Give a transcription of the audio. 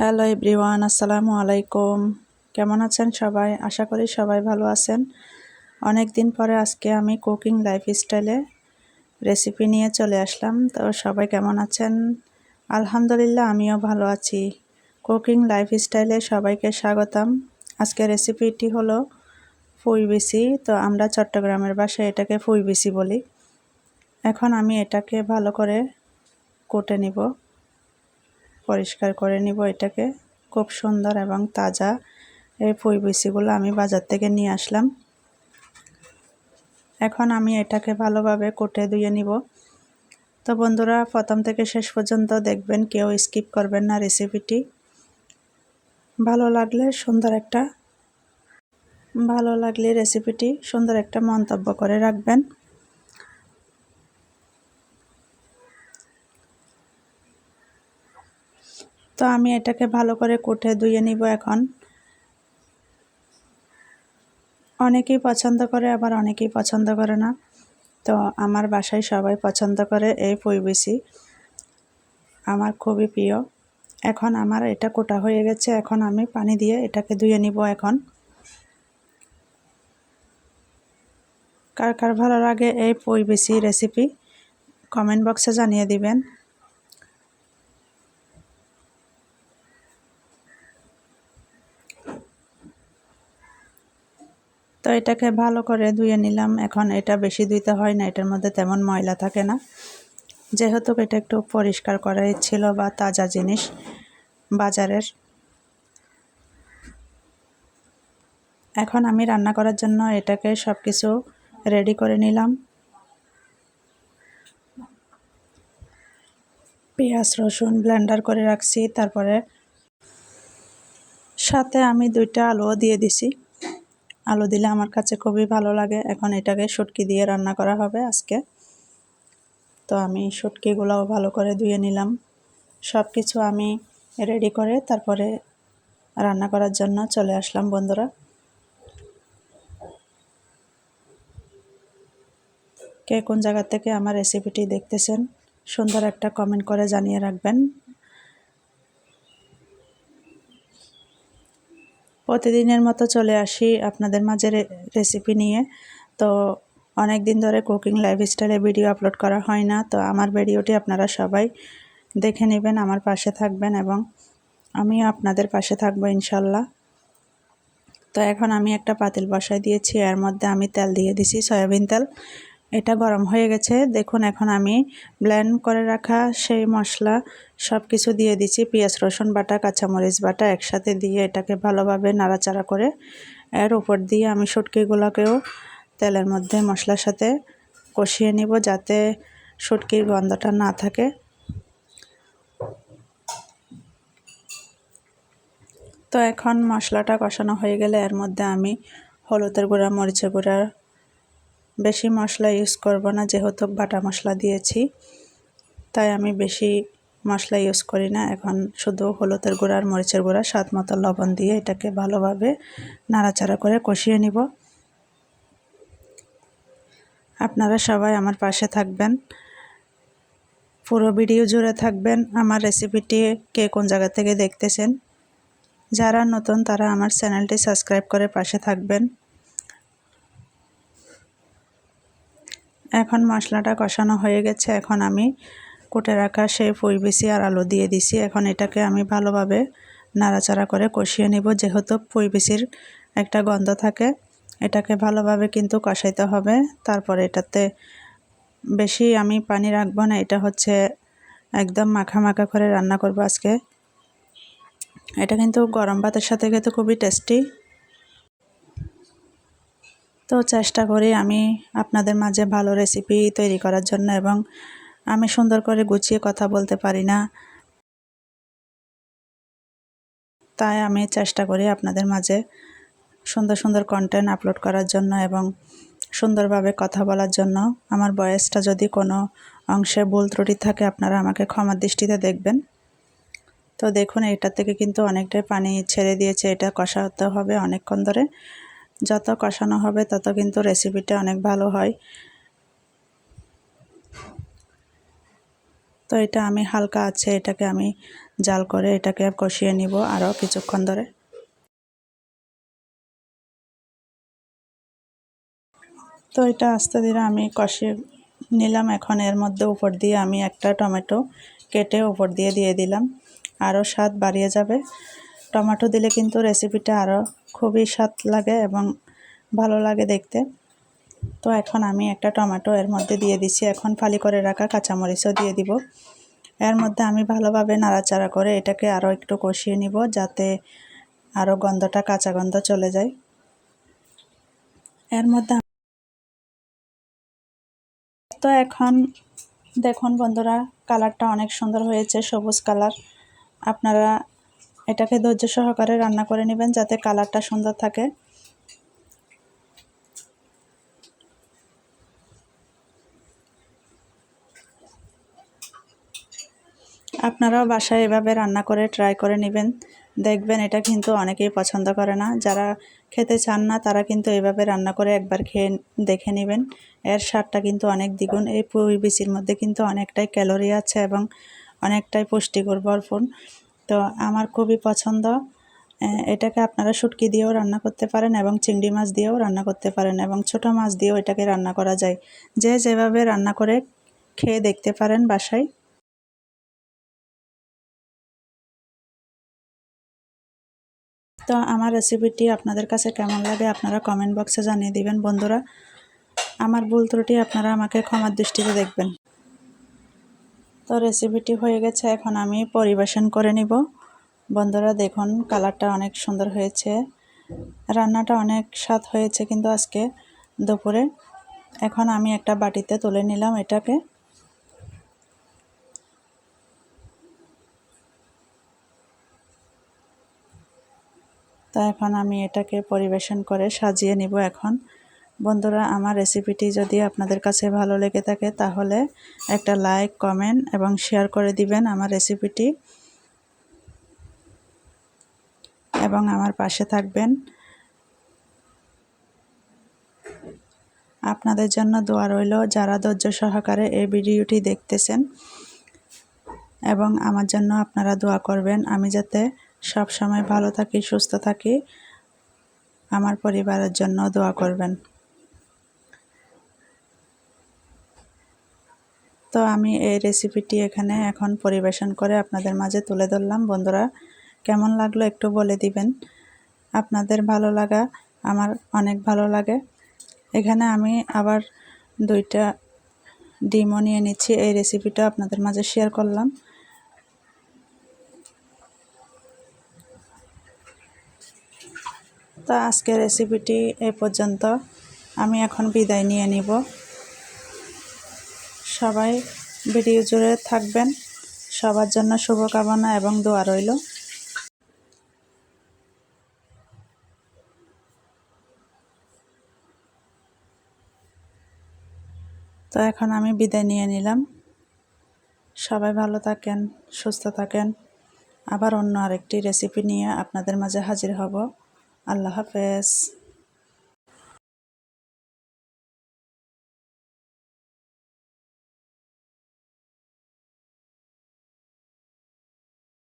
Hello everyone আসসালামু আলাইকুম কেমন আছেন সবাই? আশা করি সবাই ভালো আছেন। অনেক দিন পরে আজকে আমি কুকিং লাইফস্টাইলে রেসিপি নিয়ে চলে আসলাম। তো সবাই কেমন আছেন? আলহামদুলিল্লাহ, আমিও ভালো আছি। কুকিং লাইফস্টাইলে সবাইকে স্বাগতম। আজকে রেসিপিটি হলো ফুইবিসি তো আমরা চট্টগ্রামের বাসায় এটাকে ফুইবিসি বলি। এখন আমি এটাকে ভালো করে কুটে নিব। পরিষ্কার করে নিব এটাকে। খুব সুন্দর এবং তাজা এই ফুইবিসিগুলো আমি বাজার থেকে নিয়ে আসলাম। এখন আমি এটাকে ভালোভাবে কোটে ধুয়ে নিব। তো বন্ধুরা, প্রথম থেকে শেষ পর্যন্ত দেখবেন, কেউ স্কিপ করবেন না রেসিপিটি। ভালো লাগলে সুন্দর একটা, ভালো লাগলে রেসিপিটি সুন্দর একটা মন্তব্য করে রাখবেন। তো আমি এটাকে ভালো করে কুটে ধুয়ে নিব এখন। অনেকেই পছন্দ করে, আবার অনেকেই পছন্দ করে না। তো আমার বাসায় সবাই পছন্দ করে এই পইবিসি আমার খুবই প্রিয়। এখন আমার এটা কোটা হয়ে গেছে, এখন আমি পানি দিয়ে এটাকে ধুয়ে নিব এখন। কার কার ভালো লাগে এই পইবিসি রেসিপি, কমেন্ট বক্সে জানিয়ে দিবেন। তো এটাকে ভালো করে ধুয়ে নিলাম। এখন এটা বেশি ধুইতে হয় না, এটার মধ্যে তেমন ময়লা থাকে না। যেহেতু এটা একটু পরিষ্কার করাই ছিল বা তাজা জিনিস বাজারের। এখন আমি রান্না করার জন্য এটাকে সব কিছু রেডি করে নিলাম। পেঁয়াজ, রসুন ব্লেন্ডার করে রাখছি, তারপরে সাথে আমি দুইটা আলুও দিয়ে দিছি। আলু দিলে আমার কাছে খুবই ভালো লাগে। এখন এটাকে শুটকি দিয়ে রান্না করা হবে আজকে। তো আমি শুটকিগুলোও ভালো করে ধুয়ে নিলাম। সব কিছু আমি রেডি করে তারপরে রান্না করার জন্য চলে আসলাম বন্ধুরা। কে কোন জায়গা থেকে আমার রেসিপিটি দেখতেছেন, সুন্দর একটা কমেন্ট করে জানিয়ে রাখবেন। প্রতিদিনের মতো চলে আসি আপনাদের মাঝে রেসিপি নিয়ে। তো অনেক দিন ধরে কুকিং লাইফস্টাইলে ভিডিও আপলোড করা হয় না, তো আমার ভিডিওটি আপনারা সবাই দেখে নেবেন, আমার পাশে থাকবেন এবং আমিও আপনাদের পাশে থাকব ইনশাল্লাহ। তো এখন আমি একটা পাতিল বসায় দিয়েছি, এর মধ্যে আমি তেল দিয়ে দিছি, সয়াবিন তেল। এটা গরম হয়ে গেছে। দেখুন, এখন আমি ব্লেন্ড করে রাখা সেই মশলা। সব কিছু দিয়ে দিচ্ছি, পেঁয়াজ, রসুন বাটা, কাঁচামরিচ বাটা একসাথে দিয়ে এটাকে ভালোভাবে নাড়াচাড়া করে এর উপর দিয়ে আমি শুটকিগুলোকেও তেলের মধ্যে মশলার সাথে কষিয়ে নিব যাতে শুটকির গন্ধটা না থাকে। তো এখন মশলাটা কষানো হয়ে গেলে এর মধ্যে আমি হলুদের গুঁড়া, মরিচের গুঁড়া বেশি মশলা ইউজ করব না, যেহেতু বাটা মশলা দিয়েছি। তাই আমি বেশি মশলা ইউজ করি না। এখন শুধু হলুদের গুঁড়া আর মরিচের গুঁড়া, স্বাদ মতো লবণ দিয়ে এটাকে ভালোভাবে নাড়াচাড়া করে কষিয়ে নিব। আপনারা সবাই আমার পাশে থাকবেন। পুরো ভিডিও জুড়ে থাকবেন। আমার রেসিপিটি কে কোন জায়গা থেকে দেখতেছেন, যারা নতুন তারা আমার চ্যানেলটি সাবস্ক্রাইব করে পাশে থাকবেন। এখন মশলাটা কষানো হয়ে গেছে। এখন আমি কুটে রাখা সেই পুঁইবিসি আর আলু দিয়ে দিছি। এখন এটাকে আমি ভালোভাবে নাড়াচাড়া করে কষিয়ে নিব। যেহেতু পুঁইবিসির একটা গন্ধ থাকে, এটাকে ভালোভাবে কিন্তু কষাইতে হবে। তারপরে এটাতে বেশি আমি পানি রাখব না। এটা হচ্ছে একদম মাখা মাখা করে রান্না করব আজকে। এটা কিন্তু গরম ভাতের সাথে খেতে খুবই টেস্টি তো চেষ্টা করি আমি আপনাদের মাঝে ভালো রেসিপি তৈরি করার জন্য এবং আমি সুন্দর করে গুছিয়ে কথা বলতে পারি না। তাই আমি চেষ্টা করি আপনাদের মাঝে সুন্দর সুন্দর কন্টেন্ট আপলোড করার জন্য এবং সুন্দরভাবে কথা বলার জন্য। আমার বয়সটা যদি কোনো অংশে ভুল ত্রুটি থাকে আপনারা আমাকে ক্ষমার দৃষ্টিতে দেখবেন। তো দেখুন এটা থেকে কিন্তু অনেকটাই পানি ছেড়ে দিয়েছে, এটা কষাতে হবে অনেকক্ষণ ধরে। যত কষানো হবে, তত কিন্তু রেসিপিটা অনেক ভালো হয়। তো এটা আমি হালকা আছে, এটাকে আমি জাল করে এটাকে কষিয়ে নিব আরও কিছুক্ষণ ধরে। তো এটা আস্তে ধীরে আমি কষিয়ে নিলাম। এখন এর মধ্যে উপর দিয়ে আমি একটা টমেটো কেটে উপর দিয়ে দিয়ে দিলাম। আরও স্বাদ বাড়িয়ে যাবে। টমেটো দিলে কিন্তু রেসিপিটা আরও খুবই স্বাদ লাগে এবং ভালো লাগে দেখতে। তো এখন আমি একটা টমেটো এর মধ্যে দিয়ে দিচ্ছি। এখন ফালি করে রাখা কাঁচামরিচও দিয়ে দিব। এর মধ্যে আমি ভালোভাবে নাড়াচাড়া করে এটাকে আরও একটু কষিয়ে নিব যাতে আরও গন্ধটা, কাঁচা গন্ধ চলে যায়। এর মধ্যে তো এখন দেখুন বন্ধুরা কালারটা অনেক সুন্দর হয়েছে, সবুজ কালার আপনারা এটাকে ধৈর্য সহকারে রান্না করে নেবেন যাতে কালারটা সুন্দর থাকে। আপনারাও বাসায় এভাবে রান্না করে ট্রাই করে নেবেন। দেখবেন এটা কিন্তু অনেকেই পছন্দ করে না। যারা খেতে চান না, তারা কিন্তু এভাবে রান্না করে একবার খেয়ে দেখে নেবেন। এর স্বাদটা কিন্তু অনেক দ্বিগুণ। এই পুঁই বিচির মধ্যে কিন্তু অনেকটাই ক্যালোরি আছে এবং অনেকটাই পুষ্টিকর, ভরপুর। তো আমার খুবই পছন্দ। এটাকে আপনারা শুটকি দিয়েও রান্না করতে পারেন এবং চিংড়ি মাছ দিয়েও রান্না করতে পারেন এবং ছোট মাছ দিয়েও এটাকে রান্না করা যায়। যে যেভাবে রান্না করে খেয়ে দেখতে পারেন বাসায়। তো আমার রেসিপিটি আপনাদের কাছে কেমন লাগে আপনারা কমেন্ট বক্সে জানিয়ে দিবেন বন্ধুরা। আমার ভুল ত্রুটি আপনারা আমাকে ক্ষমার দৃষ্টিতে দেখবেন। তো রেসিপিটি হয়ে গেছে, এখন আমি পরিবেশন করে নিব। বন্ধুরা, দেখুন কালারটা অনেক সুন্দর হয়েছে। রান্নাটা অনেক স্বাদ হয়েছে কিন্তু আজকে দুপুরে। এখন আমি একটা বাটিতে তুলে নিলাম এটাকে। তা এখন আমি এটাকে পরিবেশন করে সাজিয়ে নিব এখন। বন্ধুরা, আমার রেসিপিটি যদি আপনাদের কাছে ভালো লেগে থাকে, তাহলে একটা লাইক কমেন্ট এবং শেয়ার করে দিবেন আমার রেসিপিটি এবং আমার পাশে থাকবেন। আপনাদের জন্য দোয়া রইল যারা ধৈর্য সহকারে এই ভিডিওটি দেখতেছেন। এবং আমার জন্য আপনারা দোয়া করবেন। আমি যাতে সব সময় ভালো থাকি, সুস্থ থাকি, আমার পরিবারের জন্য দোয়া করবেন। তো আমি এই রেসিপিটি এখানে এখন পরিবেশন করে আপনাদের মাঝে তুলে ধরলাম। বন্ধুরা, কেমন লাগল একটু বলে দিবেন। আপনাদের ভালো লাগা, আমার অনেক ভালো লাগে। এখানে আমি আবার দুইটা ডিমও নিয়ে নিচ্ছি। এই রেসিপিটা আপনাদের মাঝে শেয়ার করলাম। তো আজকের রেসিপিটি এ পর্যন্ত। আমি এখন বিদায় নিয়ে নিব। সবাই ভিডিও জুড়ে থাকবেন। সবার জন্য শুভকামনা এবং দোয়া রইল। তো এখন আমি বিদায় নিয়ে নিলাম। সবাই ভালো থাকেন, সুস্থ থাকেন। আবার অন্য আরেকটি রেসিপি নিয়ে আপনাদের মাঝে হাজির হব। আল্লাহ হাফেজ।